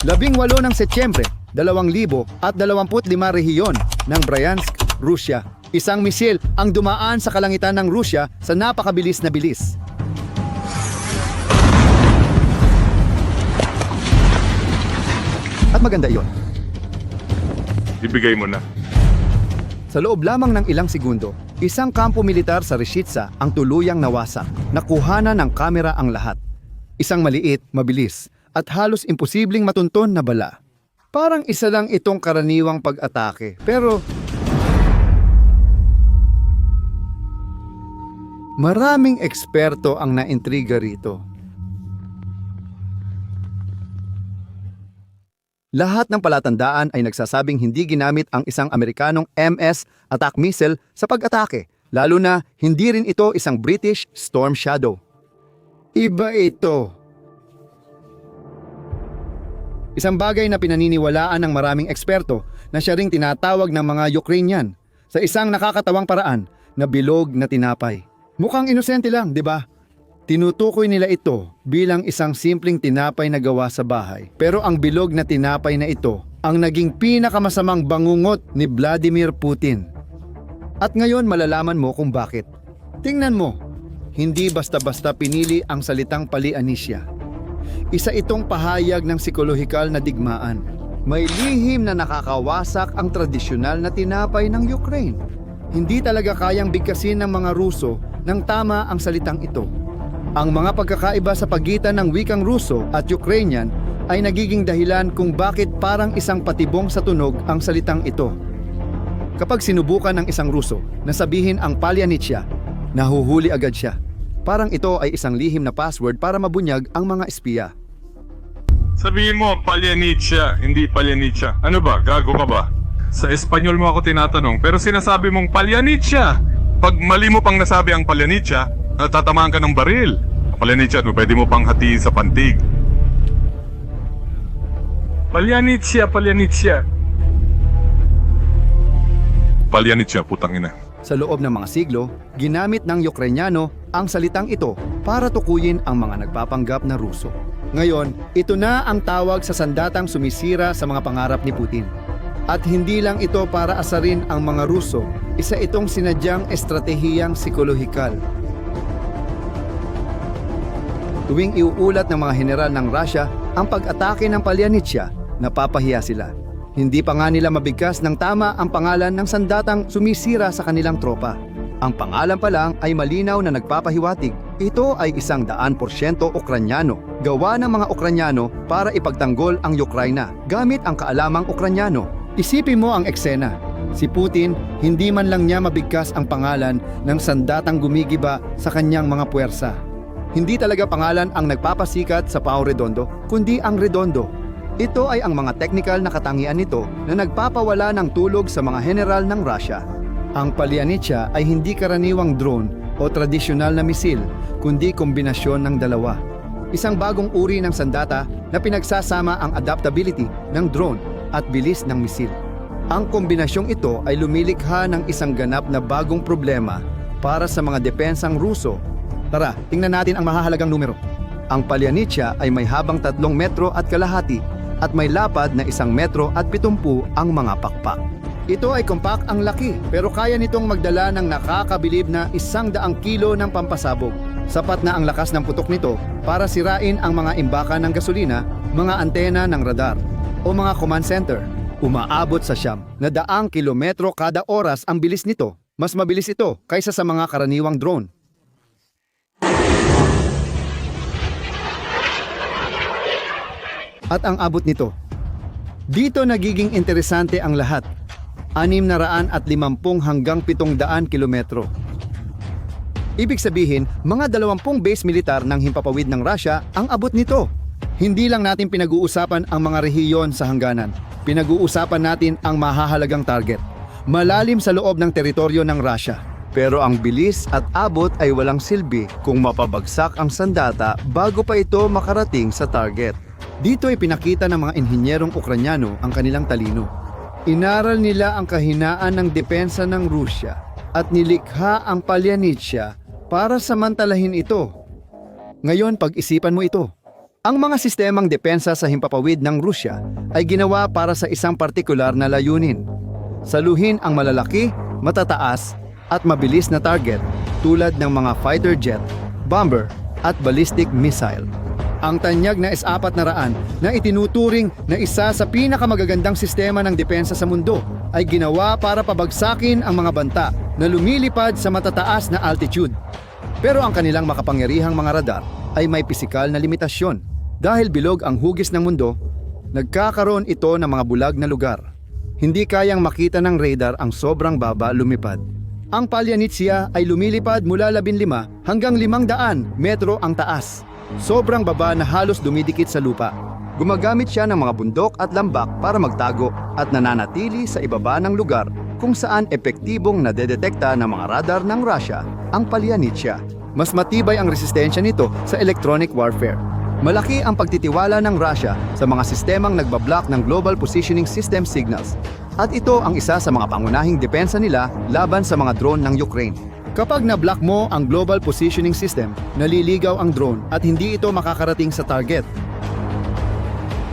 Labing walo ng Setyembre, 2025 rehiyon ng Bryansk, Russia. Isang misil ang dumaan sa kalangitan ng Rusya sa napakabilis na bilis. At maganda iyon. Ibigay mo na. Sa loob lamang ng ilang segundo, isang kampo militar sa Rishitsa ang tuluyang nawasak. Nakuhanan ng kamera ang lahat. Isang maliit, mabilis, at halos imposibleng matunton na bala. Parang isa lang itong karaniwang pag-atake. Pero... Maraming eksperto ang naintriga rito. Lahat ng palatandaan ay nagsasabing hindi ginamit ang isang Amerikanong MS attack missile sa pag-atake, lalo na hindi rin ito isang British Storm Shadow. Iba ito. Isang bagay na pinaniniwalaan ng maraming eksperto na siya ring tinatawag ng mga Ukrainian sa isang nakakatawang paraan na bilog na tinapay. Mukhang inosente lang, di ba? Tinutukoy nila ito bilang isang simpleng tinapay na gawa sa bahay. Pero ang bilog na tinapay na ito ang naging pinakamasamang bangungot ni Vladimir Putin. At ngayon malalaman mo kung bakit. Tingnan mo, hindi basta-basta pinili ang salitang palianisya. Isa itong pahayag ng psikolohikal na digmaan. May lihim na nakakawasak ang tradisyonal na tinapay ng Ukraine. Hindi talaga kayang bigkasin ng mga Ruso ng tama ang salitang ito. Ang mga pagkakaiba sa pagitan ng wikang Ruso at Ukrainian ay nagiging dahilan kung bakit parang isang patibong sa tunog ang salitang ito. Kapag sinubukan ng isang Ruso na sabihin ang palyanitsya, nahuhuli agad siya. Parang ito ay isang lihim na password para mabunyag ang mga espiya. Sabihin mo, Palyanitsya, hindi Palyanitsya. Ano ba, gago ka ba? Sa Espanyol mo ako tinatanong, pero sinasabi mong Palyanitsya. Pag mali mo pang nasabi ang Palyanitsya, natatamaan ka ng baril. Palyanitsya, no, pwede mo pang hatiin sa pantig. Palyanitsya, Palyanitsya. Palyanitsya, putang ina. Sa loob ng mga siglo, ginamit ng Ukrainyano ang salitang ito para tukuyin ang mga nagpapanggap na Ruso. Ngayon, ito na ang tawag sa sandatang sumisira sa mga pangarap ni Putin. At hindi lang ito para asarin ang mga Ruso, isa itong sinadyang estratehiyang psikolohikal. Tuwing iuulat ng mga general ng Russia ang pag-atake ng Palyanitsya, napapahiya sila. Hindi pa nga nila mabigkas ng tama ang pangalan ng sandatang sumisira sa kanilang tropa. Ang pangalan pa lang ay malinaw na nagpapahiwatig. Ito ay isang daan porsyento Ukranyano. Gawa ng mga Ukranyano para ipagtanggol ang Ukraina gamit ang kaalamang Ukranyano. Isipin mo ang eksena. Si Putin, hindi man lang niya mabigkas ang pangalan ng sandatang gumigiba sa kanyang mga puwersa. Hindi talaga pangalan ang nagpapasikat sa Pao Redondo, kundi ang Redondo. Ito ay ang mga technical na katangian nito na nagpapawala ng tulog sa mga general ng Russia. Ang Palyanitsya ay hindi karaniwang drone o tradisyonal na misil, kundi kombinasyon ng dalawa. Isang bagong uri ng sandata na pinagsasama ang adaptability ng drone at bilis ng misil. Ang kombinasyong ito ay lumilikha ng isang ganap na bagong problema para sa mga depensang Ruso. Tara, tingnan natin ang mahahalagang numero. Ang Palyanitsya ay may habang tatlong metro at kalahati at may lapad na isang metro at pitumpu ang mga pakpak. Ito ay compact ang laki pero kaya nitong magdala ng nakakabilib na isang daang kilo ng pampasabog. Sapat na ang lakas ng putok nito para sirain ang mga imbakan ng gasolina, mga antena ng radar o mga command center. Umaabot sa siyam na daang kilometro kada oras ang bilis nito. Mas mabilis ito kaysa sa mga karaniwang drone. At ang abot nito. Dito nagiging interesante ang lahat. 650 hanggang 700 kilometro. Ibig sabihin, mga 20 base militar ng himpapawid ng Russia ang abot nito. Hindi lang natin pinag-uusapan ang mga rehiyon sa hangganan. Pinag-uusapan natin ang mahahalagang target. Malalim sa loob ng teritoryo ng Russia. Pero ang bilis at abot ay walang silbi kung mapabagsak ang sandata bago pa ito makarating sa target. Dito ay pinakita ng mga inhinyerong Ukranyano ang kanilang talino. Inaral nila ang kahinaan ng depensa ng Rusya at nilikha ang Palyanitsya para samantalahin ito. Ngayon, pag-isipan mo ito. Ang mga sistemang depensa sa himpapawid ng Rusya ay ginawa para sa isang partikular na layunin. Saluhin ang malalaki, matataas, at mabilis na target tulad ng mga fighter jet, bomber, at ballistic missile. Ang tanyag na S-4 na raan na itinuturing na isa sa pinakamagagandang sistema ng depensa sa mundo ay ginawa para pabagsakin ang mga banta na lumilipad sa matataas na altitude. Pero ang kanilang makapangyarihang mga radar ay may pisikal na limitasyon. Dahil bilog ang hugis ng mundo, nagkakaroon ito ng mga bulag na lugar. Hindi kayang makita ng radar ang sobrang baba lumipad. Ang Palyanitsia ay lumilipad mula 15 hanggang 500 metro ang taas. Sobrang baba na halos dumidikit sa lupa. Gumagamit siya ng mga bundok at lambak para magtago at nananatili sa ibaba ng lugar kung saan epektibong nadedetekta ng mga radar ng Russia ang Palyanitsia. Mas matibay ang resistensya nito sa electronic warfare. Malaki ang pagtitiwala ng Russia sa mga sistemang nagbablock ng Global Positioning System signals. At ito ang isa sa mga pangunahing depensa nila laban sa mga drone ng Ukraine. Kapag na-block mo ang Global Positioning System, naliligaw ang drone at hindi ito makakarating sa target.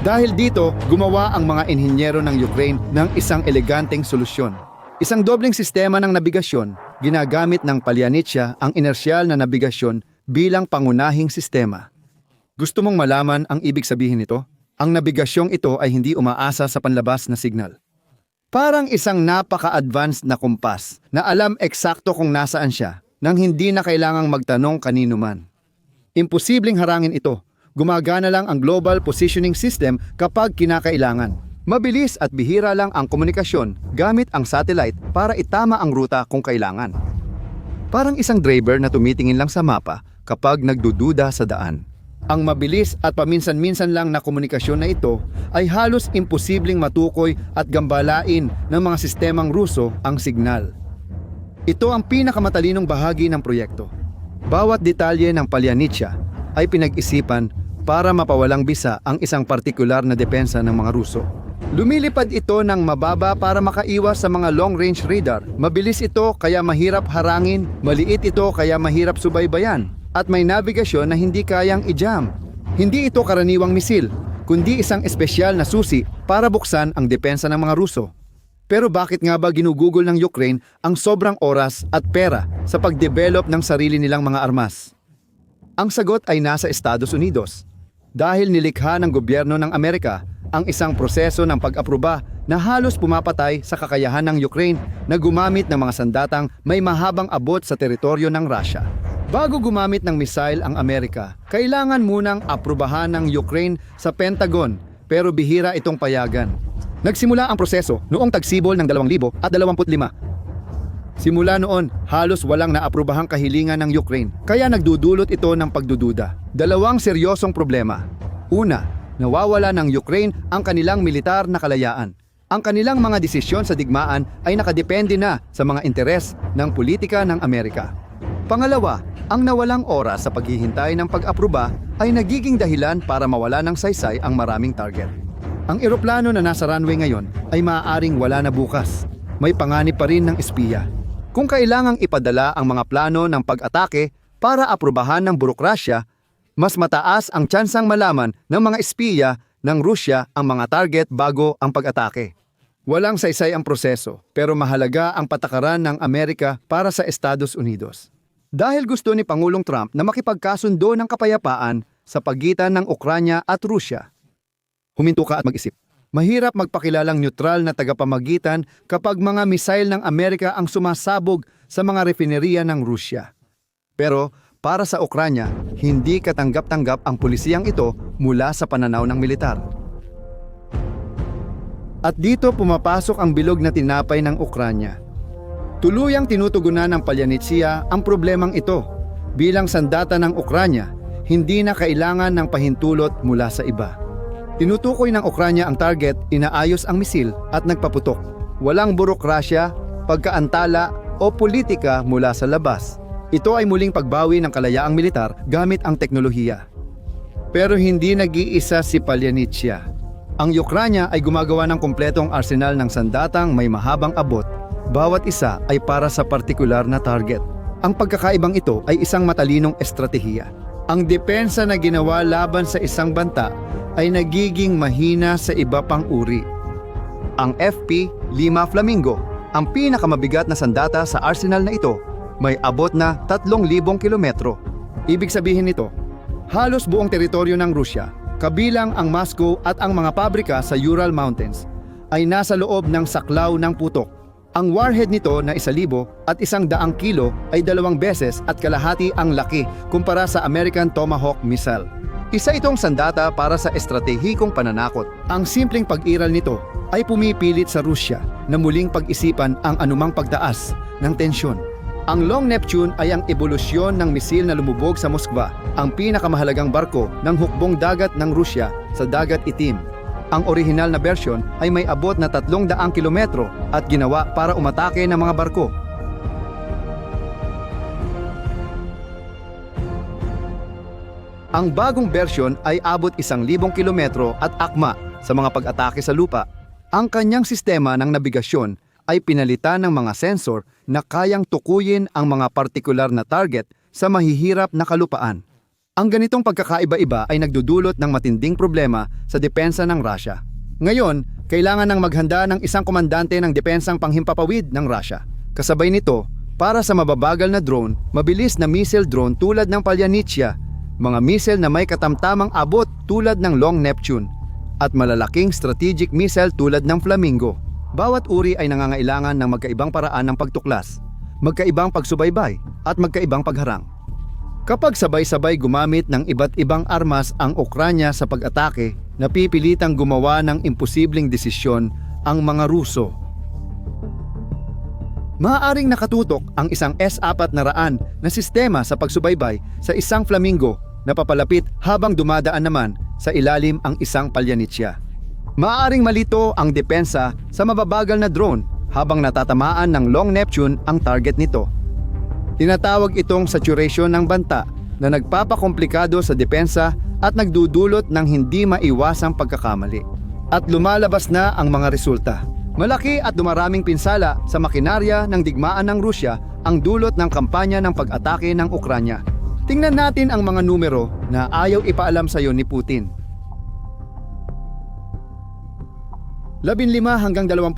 Dahil dito, gumawa ang mga inhinyero ng Ukraine ng isang eleganteng solusyon. Isang dobleng sistema ng nabigasyon, ginagamit ng Palyanitsia ang inersyal na nabigasyon bilang pangunahing sistema. Gusto mong malaman ang ibig sabihin nito? Ang nabigasyong ito ay hindi umaasa sa panlabas na signal. Parang isang napaka-advanced na kumpas na alam eksakto kung nasaan siya nang hindi na kailangang magtanong kanino man. Imposibleng harangin ito. Gumagana lang ang Global Positioning System kapag kinakailangan. Mabilis at bihira lang ang komunikasyon gamit ang satellite para itama ang ruta kung kailangan. Parang isang driver na tumitingin lang sa mapa kapag nagdududa sa daan. Ang mabilis at paminsan-minsan lang na komunikasyon na ito ay halos imposibleng matukoy at gambalain ng mga sistemang Ruso ang signal. Ito ang pinakamatalinong bahagi ng proyekto. Bawat detalye ng Palyanitsia ay pinag-isipan para mapawalang bisa ang isang partikular na depensa ng mga Ruso. Lumilipad ito ng mababa para makaiwas sa mga long-range radar. Mabilis ito kaya mahirap harangin, maliit ito kaya mahirap subaybayan, at may nabigasyon na hindi kayang i-jam. Hindi ito karaniwang misil, kundi isang espesyal na susi para buksan ang depensa ng mga Ruso. Pero bakit nga ba ginugugol ng Ukraine ang sobrang oras at pera sa pagdevelop ng sarili nilang mga armas? Ang sagot ay nasa Estados Unidos. Dahil nilikha ng gobyerno ng Amerika ang isang proseso ng pag-aproba na halos pumapatay sa kakayahan ng Ukraine na gumamit ng mga sandatang may mahabang abot sa teritoryo ng Russia. Bago gumamit ng missile ang Amerika, kailangan munang aprubahan ng Ukraine sa Pentagon pero bihira itong payagan. Nagsimula ang proseso noong tagsibol ng 2025 Simula noon, halos walang naaprubahang kahilingan ng Ukraine, kaya nagdudulot ito ng pagdududa. Dalawang seryosong problema. Una, nawawala ng Ukraine ang kanilang militar na kalayaan. Ang kanilang mga desisyon sa digmaan ay nakadepende na sa mga interes ng politika ng Amerika. Pangalawa, ang nawalang oras sa paghihintay ng pag-aproba ay nagiging dahilan para mawala ng saysay ang maraming target. Ang eroplano na nasa runway ngayon ay maaaring wala na bukas. May panganib pa rin ng espiya. Kung kailangang ipadala ang mga plano ng pag-atake para aprubahan ng burokrasya, mas mataas ang tsansang malaman ng mga espiya ng Rusya ang mga target bago ang pag-atake. Walang saysay ang proseso, pero mahalaga ang patakaran ng Amerika para sa Estados Unidos. Dahil gusto ni Pangulong Trump na makipagkasundo ng kapayapaan sa pagitan ng Ukranya at Rusya. Huminto ka at mag-isip. Mahirap magpakilalang neutral na tagapamagitan kapag mga misail ng Amerika ang sumasabog sa mga refineria ng Rusya. Pero para sa Ukranya, hindi katanggap-tanggap ang pulisiyang ito mula sa pananaw ng militar. At dito pumapasok ang bilog na tinapay ng Ukranya. Tuluyang tinutugunan ng Palyanitsia ang problemang ito. Bilang sandata ng Ukranya, hindi na kailangan ng pahintulot mula sa iba. Tinutukoy ng Ukranya ang target, inaayos ang misil at nagpaputok. Walang burokrasya, pagkaantala o politika mula sa labas. Ito ay muling pagbawi ng kalayaang militar gamit ang teknolohiya. Pero hindi nag-iisa si Palyanitsia. Ang Ukranya ay gumagawa ng kumpletong arsenal ng sandatang may mahabang abot. Bawat isa ay para sa partikular na target. Ang pagkakaibang ito ay isang matalinong estratehiya. ang depensa na ginawa laban sa isang banta ay nagiging mahina sa iba pang uri. Ang FP-5 Flamingo, ang pinakamabigat na sandata sa arsenal na ito, may abot na 3,000 kilometro. Ibig sabihin nito, halos buong teritoryo ng Rusya, kabilang ang Moscow at ang mga pabrika sa Ural Mountains, ay nasa loob ng saklaw ng putok. Ang warhead nito na isa libo at isang daang kilo ay dalawang beses at kalahati ang laki kumpara sa American Tomahawk missile. Isa itong sandata para sa estratehikong pananakot. Ang simpleng pag-iral nito ay pumipilit sa Rusya na muling pag-isipan ang anumang pagtaas ng tensyon. Ang Long Neptune ay ang ebolusyon ng misil na lumubog sa Moskva, ang pinakamahalagang barko ng hukbong dagat ng Rusya sa Dagat Itim. Ang orihinal na version ay may abot na 300 kilometro at ginawa para umatake ng mga barko. Ang bagong version ay abot isang libong kilometro at akma sa mga pag-atake sa lupa. Ang kanyang sistema ng nabigasyon ay pinalitan ng mga sensor na kayang tukuyin ang mga partikular na target sa mahihirap na kalupaan. Ang ganitong pagkakaiba-iba ay nagdudulot ng matinding problema sa depensa ng Russia. Ngayon, kailangan ng maghanda ng isang komandante ng depensang panghimpapawid ng Russia. Kasabay nito, para sa mababagal na drone, mabilis na missile drone tulad ng Palyanitsia, mga missile na may katamtamang abot tulad ng Long Neptune, at malalaking strategic missile tulad ng Flamingo. Bawat uri ay nangangailangan ng magkaibang paraan ng pagtuklas, magkaibang pagsubaybay, at magkaibang pagharang. Kapag sabay-sabay gumamit ng iba't ibang armas ang Ukranya sa pag-atake, napipilitang gumawa ng imposibleng desisyon ang mga Ruso. Maaaring nakatutok ang isang S-4 na raan na sistema sa pagsubaybay sa isang flamingo na papalapit habang dumadaan naman sa ilalim ang isang palyanitsya. Maaaring malito ang depensa sa mababagal na drone habang natatamaan ng Long Neptune ang target nito. Tinatawag itong saturation ng banta na nagpapakomplikado sa depensa at nagdudulot ng hindi maiwasang pagkakamali. At lumalabas na ang mga resulta. Malaki at dumaraming pinsala sa makinarya ng digmaan ng Rusya ang dulot ng kampanya ng pag-atake ng Ukranya. Tingnan natin ang mga numero na ayaw ipaalam sa iyo ni Putin. 15 hanggang 20%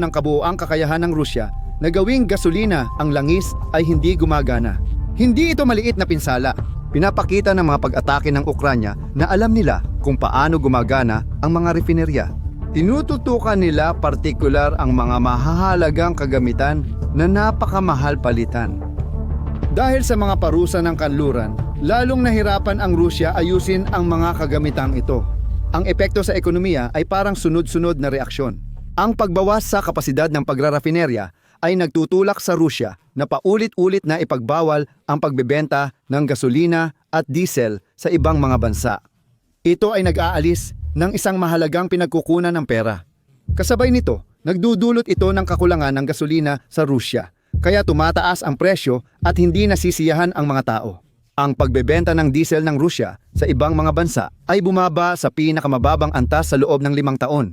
ng kabuoang kakayahan ng Rusya na gawing gasolina ang langis ay hindi gumagana. Hindi ito maliit na pinsala. Pinapakita ng mga pag-atake ng Ukranya na alam nila kung paano gumagana ang mga refinerya. Tinututukan nila partikular ang mga mahahalagang kagamitan na napakamahal palitan. Dahil sa mga parusa ng kanluran, lalong nahirapan ang Rusya ayusin ang mga kagamitang ito. Ang epekto sa ekonomiya ay parang sunod-sunod na reaksyon. Ang pagbawas sa kapasidad ng pagrarafinerya ay nagtutulak sa Rusya na paulit-ulit na ipagbawal ang pagbebenta ng gasolina at diesel sa ibang mga bansa. Ito ay nag-aalis ng isang mahalagang pinagkukunan ng pera. Kasabay nito, nagdudulot ito ng kakulangan ng gasolina sa Rusya, kaya tumataas ang presyo at hindi nasisiyahan ang mga tao. Ang pagbebenta ng diesel ng Rusya sa ibang mga bansa ay bumaba sa pinakamababang antas sa loob ng limang taon.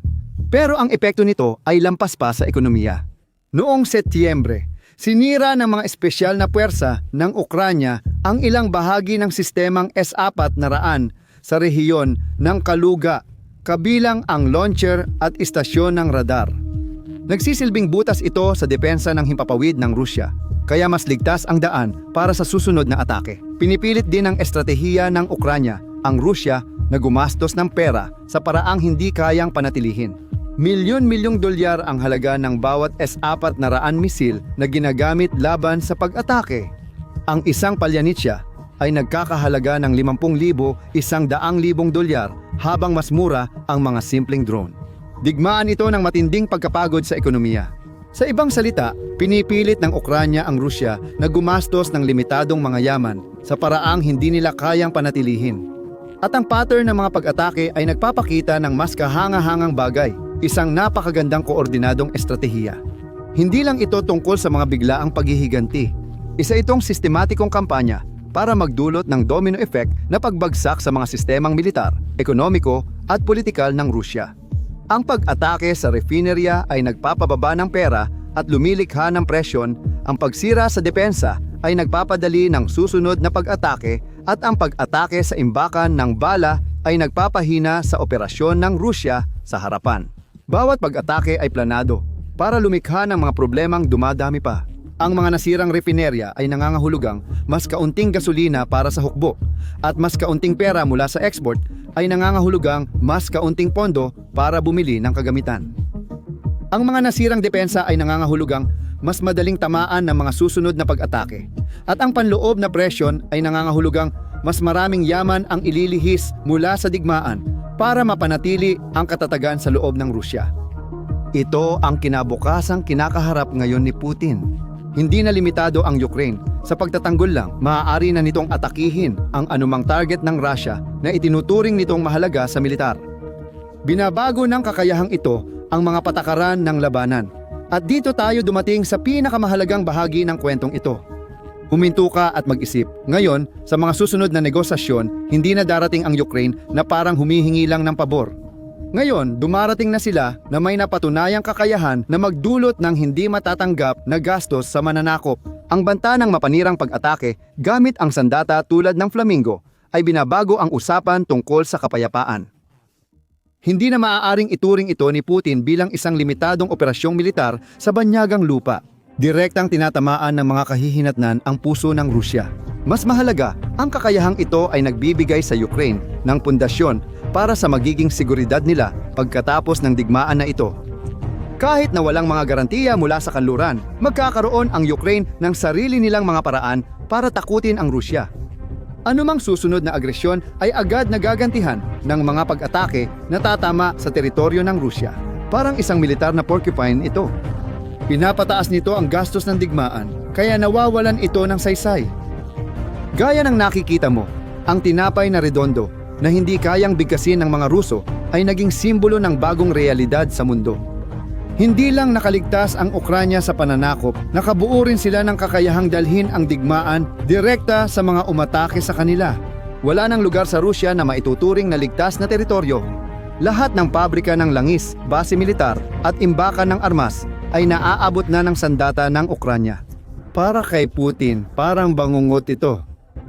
Pero ang epekto nito ay lampas pa sa ekonomiya. Noong Setyembre, sinira ng mga espesyal na puwersa ng Ukranya ang ilang bahagi ng sistemang S-4 na raan sa rehiyon ng Kaluga, kabilang ang launcher at istasyon ng radar. Nagsisilbing butas ito sa depensa ng himpapawid ng Rusya, kaya mas ligtas ang daan para sa susunod na atake. Pinipilit din ng estratehiya ng Ukranya ang Rusya na gumastos ng pera sa paraang hindi kayang panatilihin. Milyon-milyong dolyar ang halaga ng bawat S-4 na raan misil na ginagamit laban sa pag-atake. Ang isang palyanitsya ay nagkakahalaga ng 50,000 isang daang libong dolyar habang mas mura ang mga simpleng drone. Digmaan ito ng matinding pagkapagod sa ekonomiya. Sa ibang salita, pinipilit ng Ukranya ang Rusya na gumastos ng limitadong mga yaman sa paraang hindi nila kayang panatilihin. At ang pattern ng mga pag-atake ay nagpapakita ng mas kahanga-hangang bagay, isang napakagandang koordinadong estratehiya. Hindi lang ito tungkol sa mga biglaang paghihiganti. Isa itong sistematikong kampanya para magdulot ng domino effect na pagbagsak sa mga sistemang militar, ekonomiko at politikal ng Rusya. Ang pag-atake sa refinerya ay nagpapababa ng pera at lumilikha ng presyon, ang pagsira sa depensa ay nagpapadali ng susunod na pag-atake at ang pag-atake sa imbakan ng bala ay nagpapahina sa operasyon ng Rusya sa harapan. Bawat pag-atake ay planado para lumikha ng mga problemang dumadami pa. Ang mga nasirang refinerya ay nangangahulugang mas kaunting gasolina para sa hukbo at mas kaunting pera mula sa export ay nangangahulugang mas kaunting pondo para bumili ng kagamitan. Ang mga nasirang depensa ay nangangahulugang mas madaling tamaan ng mga susunod na pag-atake. At ang panloob na presyon ay nangangahulugang mas maraming yaman ang ililihis mula sa digmaan para mapanatili ang katatagan sa loob ng Rusya. Ito ang kinabukasang kinakaharap ngayon ni Putin. Hindi na limitado ang Ukraine. Sa pagtatanggol lang, maaari na nitong atakihin ang anumang target ng Russia na itinuturing nitong mahalaga sa militar. Binabago ng kakayahang ito ang mga patakaran ng labanan. At dito tayo dumating sa pinakamahalagang bahagi ng kwentong ito. Huminto ka at mag-isip. Ngayon, sa mga susunod na negosasyon, hindi na darating ang Ukraine na parang humihingi lang ng pabor. Ngayon, dumarating na sila na may napatunayang kakayahan na magdulot ng hindi matatanggap na gastos sa mananakop. Ang banta ng mapanirang pag-atake gamit ang sandata tulad ng flamingo ay binabago ang usapan tungkol sa kapayapaan. Hindi na maaaring ituring ito ni Putin bilang isang limitadong operasyong militar sa banyagang lupa. Direktang tinatamaan ng mga kahihinatnan ang puso ng Rusya. Mas mahalaga, ang kakayahang ito ay nagbibigay sa Ukraine ng pundasyon para sa magiging seguridad nila pagkatapos ng digmaan na ito. Kahit na walang mga garantiya mula sa kanluran, magkakaroon ang Ukraine ng sarili nilang mga paraan para takutin ang Rusya. Anumang susunod na agresyon ay agad nagagantihan ng mga pag-atake na tatama sa teritoryo ng Rusya. Parang isang militar na porcupine ito. Pinapataas nito ang gastos ng digmaan, kaya nawawalan ito ng saysay. Gaya ng nakikita mo, ang tinapay na redondo na hindi kayang bigkasin ng mga Ruso ay naging simbolo ng bagong realidad sa mundo. Hindi lang nakaligtas ang Ukranya sa pananakop, nakabuo rin sila ng kakayahang dalhin ang digmaan direkta sa mga umatake sa kanila. Wala nang lugar sa Rusya na maituturing na ligtas na teritoryo. Lahat ng pabrika ng langis, base militar at imbakan ng armas ay naaabot na ng sandata ng Ukranya. Para kay Putin, parang bangungot ito.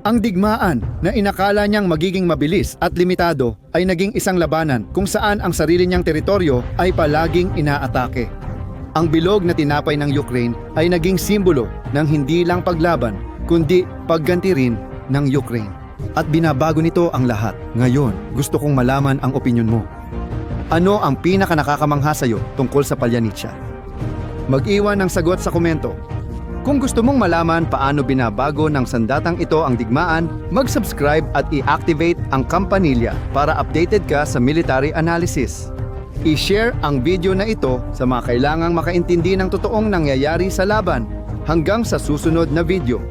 Ang digmaan na inakala niyang magiging mabilis at limitado ay naging isang labanan kung saan ang sarili niyang teritoryo ay palaging inaatake. Ang bilog na tinapay ng Ukraine ay naging simbolo ng hindi lang paglaban kundi pagganti rin ng Ukraine. At binabago nito ang lahat. Ngayon, gusto kong malaman ang opinyon mo. Ano ang pinaka nakakamangha sa iyo tungkol sa Palyanitsa? Mag-iwan ng sagot sa komento kung gusto mong malaman paano binabago ng sandatang ito ang digmaan, mag-subscribe at i-activate ang kampanilya para updated ka sa military analysis. I-share ang video na ito sa mga kailangang makaintindi ng totoong nangyayari sa laban. Hanggang sa susunod na video.